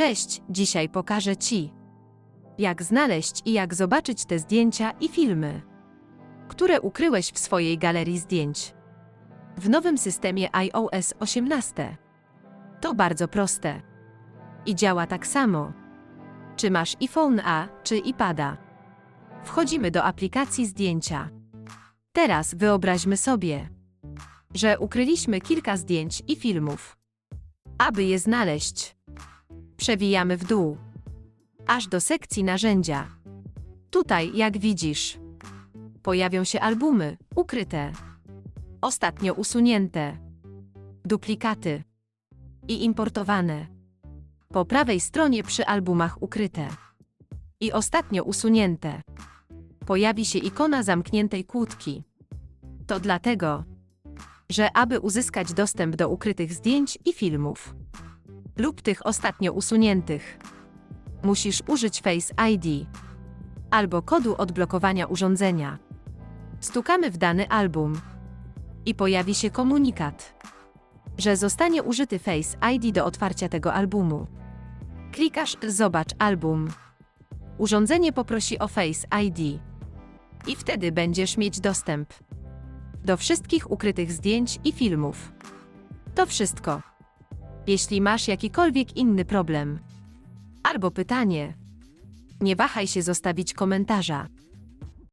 Cześć, dzisiaj pokażę Ci, jak znaleźć i jak zobaczyć te zdjęcia i filmy, które ukryłeś w swojej galerii zdjęć. W nowym systemie iOS 18. To bardzo proste. I działa tak samo. Czy masz iPhone A czy iPada? Wchodzimy do aplikacji zdjęcia. Teraz wyobraźmy sobie, że ukryliśmy kilka zdjęć i filmów. Aby je znaleźć, przewijamy w dół, aż do sekcji narzędzia. Tutaj, jak widzisz, pojawią się albumy ukryte, ostatnio usunięte, duplikaty. I importowane. Po prawej stronie przy albumach ukryte. I ostatnio usunięte. Pojawi się ikona zamkniętej kłódki. To dlatego, że aby uzyskać dostęp do ukrytych zdjęć i filmów lub tych ostatnio usuniętych, musisz użyć Face ID albo kodu odblokowania urządzenia. Stukamy w dany album i pojawi się komunikat, że zostanie użyty Face ID do otwarcia tego albumu. Klikasz Zobacz album. Urządzenie poprosi o Face ID i wtedy będziesz mieć dostęp do wszystkich ukrytych zdjęć i filmów. To wszystko. Jeśli masz jakikolwiek inny problem albo pytanie, nie wahaj się zostawić komentarza.